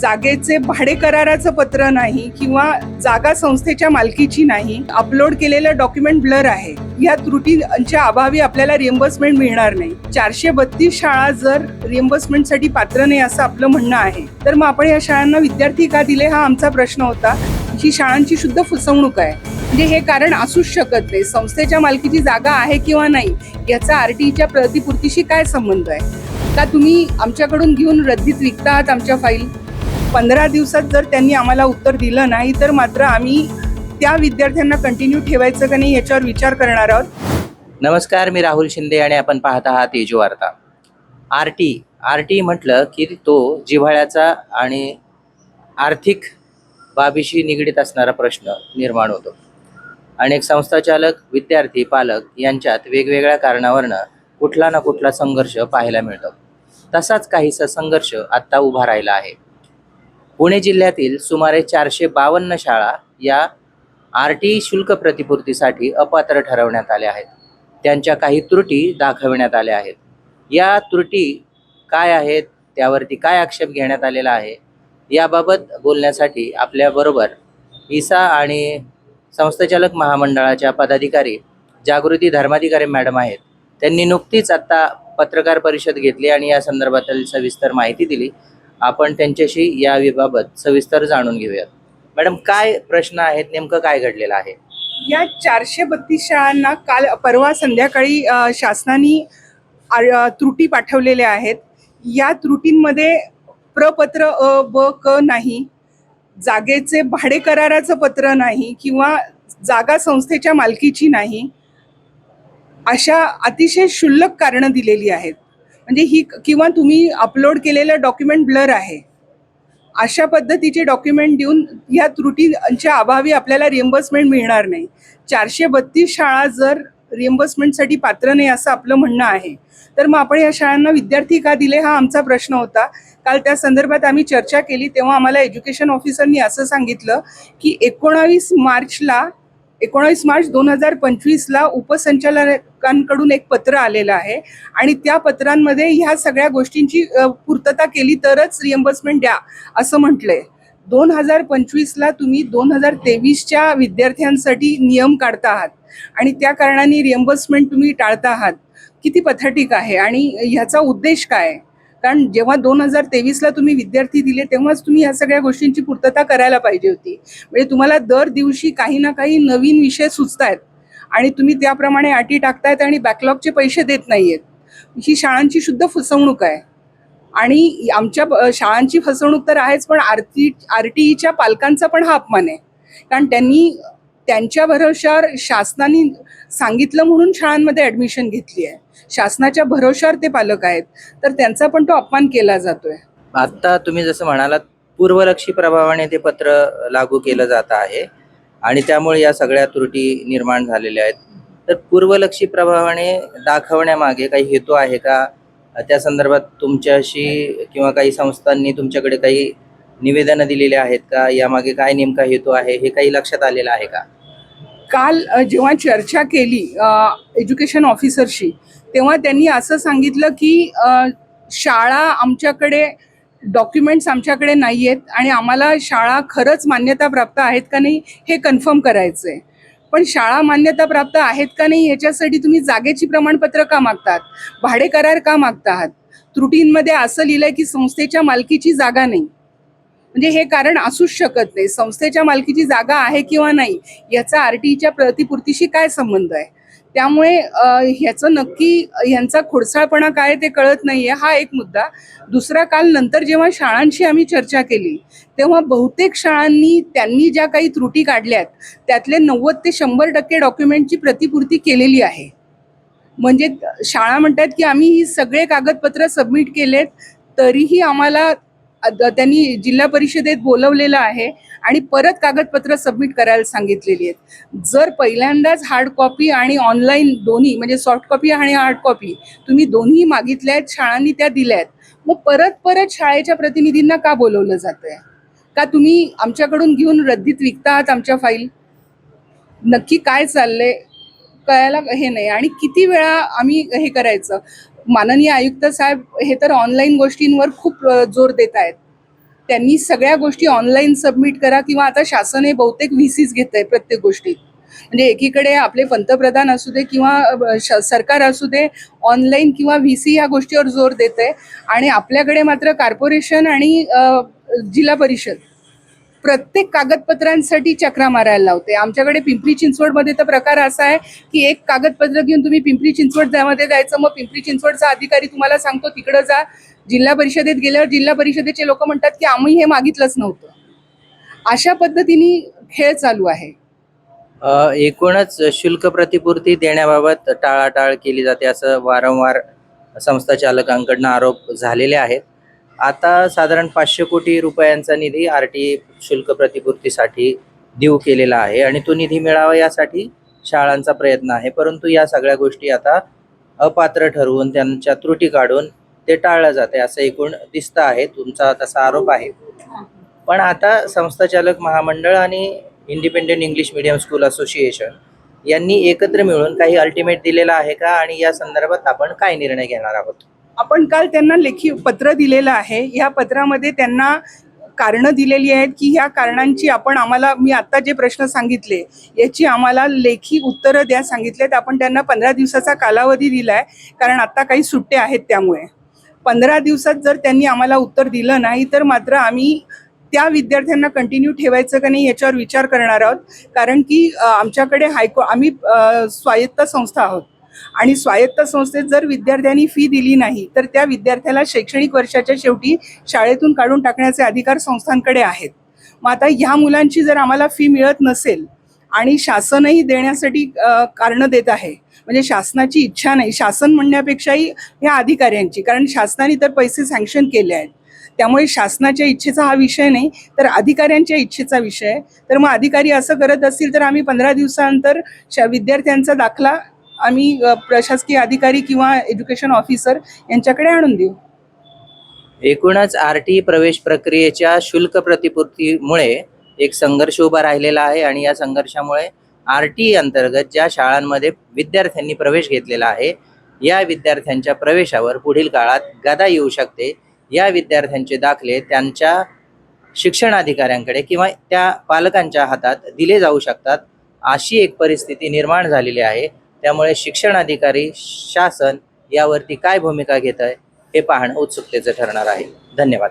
जागेचे भाडे कराराचं पत्र नाही किंवा जागा संस्थेच्या मालकीची नाही अपलोड केलेलं डॉक्युमेंट ब्लर आहे. या त्रुटींच्या अभावी आपल्याला रिएम्बर्समेंट मिळणार नाही. चारशे बत्तीस शाळा जर रिएम्बर्समेंटसाठी पात्र नाही असं आपलं म्हणणं आहे तर मग आपण या शाळांना विद्यार्थी का दिले हा आमचा प्रश्न होता. ही शाळांची शुद्ध फसवणूक आहे. म्हणजे हे कारण असूच शकत नाही. संस्थेच्या मालकीची जागा आहे किंवा नाही याचा आरटीईच्या प्रतिपूर्तीशी काय संबंध आहे? का तुम्ही आमच्याकडून घेऊन रद्दीत विकता आहात आमच्या फाईल पंधरा दिवसात जर त्यांनी आम्हाला उत्तर दिलं नाही तर मात्र आम्ही त्या विद्यार्थ्यांना कंटिन्यू ठेवायचं का नाही याच्यावर विचार करणार आहोत. नमस्कार मी राहुल शिंदे आणि आपण पाहत आहात तेजू वार्ता. आर टी आर टी म्हटलं की तो जिव्हाळ्याचा आणि आर्थिक बाबीशी निगडीत असणारा प्रश्न निर्माण होतो. अनेक संस्थाचालक विद्यार्थी पालक यांच्यात वेगवेगळ्या कारणावरनं कुठला ना कुठला संघर्ष पाहायला मिळतो. तसाच काहीसा संघर्ष आत्ता उभा राहिला आहे. पुणे जिल्ह्यातील सुमारे चारशे बावन्न शाळा या आर टी शुल्क प्रतिपूर्तीसाठी अपात्र ठरवण्यात आल्या आहेत. त्यांच्या काही त्रुटी दाखविण्यात आल्या आहेत. या त्रुटी काय आहेत? त्यावरती काय आक्षेप घेण्यात आलेला आहे? याबाबत बोलण्यासाठी आपल्याबरोबर इसा आणि संस्थाचालक महामंडळाच्या पदाधिकारी जागृती धर्माधिकारी मॅडम आहेत. त्यांनी नुकतीच आत्ता पत्रकार परिषद घेतली आणि या संदर्भातील सविस्तर माहिती दिली. आपण त्यांच्याशी या विबाबत सविस्तर जाणून घेऊयात. मॅडम काय प्रश्न आहेत? नेमकं काय घडलेलं आहे? या चारशे बत्तीस शाळांना काल परवा संध्याकाळी शासनाने त्रुटी पाठवलेल्या आहेत. या त्रुटींमध्ये प्रपत्र अ ब क नाही जागेचे भाडे कराराचं पत्र नाही किंवा जागा संस्थेच्या मालकीची नाही अशा अतिशय क्षुल्लक कारणं दिलेली आहेत. म्हणजे ही किंवा तुम्ही अपलोड केलेलं डॉक्युमेंट ब्लर आहे. अशा पद्धतीचे डॉक्युमेंट देऊन या त्रुटींच्या अभावी आपल्याला रिएम्बर्समेंट मिळणार नाही. चारशे बत्तीस शाळा जर रिएम्बर्समेंटसाठी पात्र नाही असं आपलं म्हणणं आहे. तर मग आपण या शाळांना विद्यार्थी का दिले हा आमचा प्रश्न होता. काल त्या संदर्भात आम्ही चर्चा केली तेव्हा आम्हाला एज्युकेशन ऑफिसरनी असं सांगितलं की एकोणावीस मार्चला एकोणावीस मार्च दोन हजार पंचवीसला लोकांकडून एक पत्र आलेलं आहे. आणि त्या पत्रांमध्ये ह्या सगळ्या गोष्टींची पूर्तता केली तरच रिएम्बर्समेंट द्या असं म्हटलंय. दोन हजार पंचवीसला तुम्ही दोन हजार तेवीसच्या विद्यार्थ्यांसाठी नियम काढता आहात. आणि त्या कारणाने रिएम्बर्समेंट तुम्ही टाळता आहात. किती पथाटिक आहे आणि ह्याचा उद्देश काय कारण जेव्हा दोन हजार तेवीसला तुम्ही विद्यार्थी दिले तेव्हाच तुम्ही ह्या सगळ्या गोष्टींची पूर्तता करायला पाहिजे होती. म्हणजे तुम्हाला दर दिवशी काही ना काही नवीन विषय सुचत आहेत आणि तुम्ही त्याप्रमाणे अटी टाकतायत आणि बॅकलॉगचे पैसे देत नाहीयेत. ही शाळांची शुद्ध फसवणूक आहे. आणि आमच्या शाळांची फसवणूक तर आहेच पण आरती आर टी ईच्या पालकांचा पण हा अपमान आहे. कारण त्यांनी त्यांच्या भरोशावर शासनाने सांगितलं म्हणून शाळांमध्ये ॲडमिशन घेतली आहे. शासनाच्या भरोशावर ते पालक आहेत. तर त्यांचा पण तो अपमान केला जातोय. आत्ता तुम्ही जसं म्हणालात पूर्वलक्षी प्रभावाने ते पत्र लागू केलं जात आहे. आणि त्यामुळे या सगळ्या त्रुटी निर्माण झालेल्या आहेत. तर पूर्वलक्षी प्रभावाने दाखवण्यामागे काही हेतू आहे का? त्या संदर्भात तुमच्याशी किंवा काही संस्थांनी तुमच्याकडे काही निवेदनं दिलेली आहेत का? यामागे काय नेमका हेतू आहे? हे काही लक्षात आलेलं आहे का? काल जेव्हा चर्चा केली एज्युकेशन ऑफिसरशी तेव्हा त्यांनी असं सांगितलं की शाळा आमच्याकडे डॉक्युमेंट्स आमच्याकडे नाही आहेत आणि आम्हाला शाळा खरंच मान्यता प्राप्त आहेत का नाही हे कन्फर्म करायचं आहे पण शाळा मान्यता प्राप्त आहेत का नाही याच्यासाठी तुम्ही जागेची प्रमाणपत्र का मागतात? भाडे करार का मागता आहात त्रुटींमध्ये असं लिहिलंय की संस्थेच्या मालकीची जागा नाही. म्हणजे हे कारण असूच शकत नाही. संस्थेच्या मालकीची जागा आहे किंवा नाही याचा आर टीच्या प्रतिपूर्तीशी काय संबंध आहे? त्यामुळे ह्याचं नक्की ह्यांचा खोडसाळपणा काय ते कळत नाही आहे हा एक मुद्दा. दुसरा काल नंतर जेव्हा शाळांशी आम्ही चर्चा केली तेव्हा बहुतेक शाळांनी त्यांनी ज्या काही त्रुटी काढल्यात त्यातले नव्वद ते शंभर टक्के डॉक्युमेंटची प्रतिपूर्ती केलेली आहे. म्हणजे शाळा म्हणतात की आम्ही ही सगळे कागदपत्र सबमिट केलेत तरीही आम्हाला त्यांनी जिल्हा परिषदेत बोलवलेलं आहे आणि परत कागदपत्र सबमिट करायला सांगितलेली आहेत. जर पहिल्यांदाच हार्ड कॉपी आणि ऑनलाईन दोन्ही म्हणजे सॉफ्ट कॉपी आणि हार्ड कॉपी तुम्ही दोन्ही मागितल्या आहेत शाळांनी त्या दिल्या आहेत मग परत परत शाळेच्या प्रतिनिधींना का बोलवलं जातंय? का तुम्ही आमच्याकडून घेऊन रद्दीत विकता आहात आमच्या फाईल नक्की काय चाललंय? कळायला हे नाही. आणि किती वेळा आम्ही हे करायचं? माननीय आयुक्त साहेब हे तर ऑनलाईन गोष्टींवर खूप जोर देत आहेत. त्यांनी सगळ्या गोष्टी ऑनलाईन सबमिट करा किंवा आता शासन हे बहुतेक व्ही सीच घेत आहे प्रत्येक गोष्टीत. म्हणजे एकीकडे आपले पंतप्रधान असू दे किंवा सरकार असू दे ऑनलाईन किंवा व्ही सी या गोष्टीवर जोर देत आहे आणि आपल्याकडे मात्र कॉर्पोरेशन आणि जिल्हा परिषद प्रत्येक कागदपत्रांसाठी चक्रा मारायला लावते. आमच्याकडे पिंपरी चिंचवडमध्ये तर प्रकार असा आहे की एक कागदपत्र घेऊन तुम्ही पिंपरी चिंचवडमध्ये जायचं मग पिंपरी चिंचवडचा अधिकारी तुम्हाला सांगतो तिकडं जा. जिल्हा परिषदेत गेल्यावर जिल्हा परिषदेचे लोक म्हणतात की आम्ही हे मागितलंच नव्हतं. अशा पद्धतीने खेळ चालू आहे. एकूणच शुल्क प्रतिपूर्ती देण्याबाबत टाळाटाळ केली जाते असं वारंवार संस्था चालकांकडनं आरोप झालेले आहेत. आता साधारण पाचशे कोटी रुपयांचा निधी आर टी शुल्क प्रतिपूर्तीसाठी देऊ केलेला आहे आणि तो निधी मिळावा यासाठी शाळांचा प्रयत्न आहे. परंतु या सगळ्या गोष्टी आता अपात्र ठरवून त्यांच्या त्रुटी काढून ते टाळलं जाते असं एकूण दिसतं आहे. तुमचा तसा आरोप आहे. पण आता संस्थाचालक महामंडळ आणि independent English medium school association यांनी एकत्र मिळून काही अल्टिमेट दिलेला आहे का? आणि या संदर्भात आपण काय निर्णय घेणार आहोत? आपण काल त्यांना लेखी पत्र दिलेलं आहे. ह्या पत्रामध्ये त्यांना कारणं दिलेली आहेत की ह्या कारणांची आपण आम्हाला मी आत्ता जे प्रश्न सांगितले याची आम्हाला लेखी उत्तरं द्या सांगितलेत. आपण त्यांना पंधरा दिवसाचा कालावधी दिला आहे कारण आत्ता काही सुट्टे आहेत त्यामुळे. पंधरा दिवसात जर त्यांनी आम्हाला उत्तर दिलं नाही तर मात्र आम्ही त्या विद्यार्थ्यांना कंटिन्यू ठेवायचं का नाही याच्यावर विचार करणार आहोत. कारण की आमच्याकडे हायको आम्ही स्वायत्त संस्था आहोत. आणि स्वायत्त संस्थेत जर विद्यार्थ्यांनी फी दिली नाही तर त्या विद्यार्थ्याला शैक्षणिक वर्षाच्या शेवटी शाळेतून काढून टाकण्याचे अधिकार संस्थांकडे आहेत. मग आता ह्या मुलांची जर आम्हाला फी मिळत नसेल आणि शासनही देण्यासाठी कारणं देत आहे म्हणजे शासनाची इच्छा नाही शासन म्हणण्यापेक्षाही ह्या अधिकाऱ्यांची कारण शासनाने तर पैसे सँक्शन केले आहेत. त्यामुळे शासनाच्या इच्छेचा हा विषय नाही तर अधिकाऱ्यांच्या इच्छेचा विषय तर मग अधिकारी असं करत असतील तर आम्ही पंधरा दिवसानंतर विद्यार्थ्यांचा दाखला आम्ही प्रशासकीय अधिकारी किंवा एज्युकेशन ऑफिसर यांच्याकडे आणून देऊ. एकूणच आर टी प्रवेश प्रक्रियेच्या शुल्क प्रतिपूर्तीमुळे एक संघर्ष उभा राहिलेला आहे आणि या संघर्षामुळे आर टी अंतर्गत ज्या शाळांमध्ये विद्यार्थ्यांनी प्रवेश घेतलेला आहे या विद्यार्थ्यांच्या प्रवेशावर पुढील काळात गदा येऊ शकते. या विद्यार्थ्यांचे दाखले त्यांच्या शिक्षणाधिकाऱ्यांकडे किंवा त्या पालकांच्या हातात दिले जाऊ शकतात अशी एक परिस्थिती निर्माण झालेली आहे. त्यामुळे शिक्षण अधिकारी शासन यावरती काय भूमिका घेत आहे हे पाहणं उत्सुकतेचं ठरणार आहे. धन्यवाद.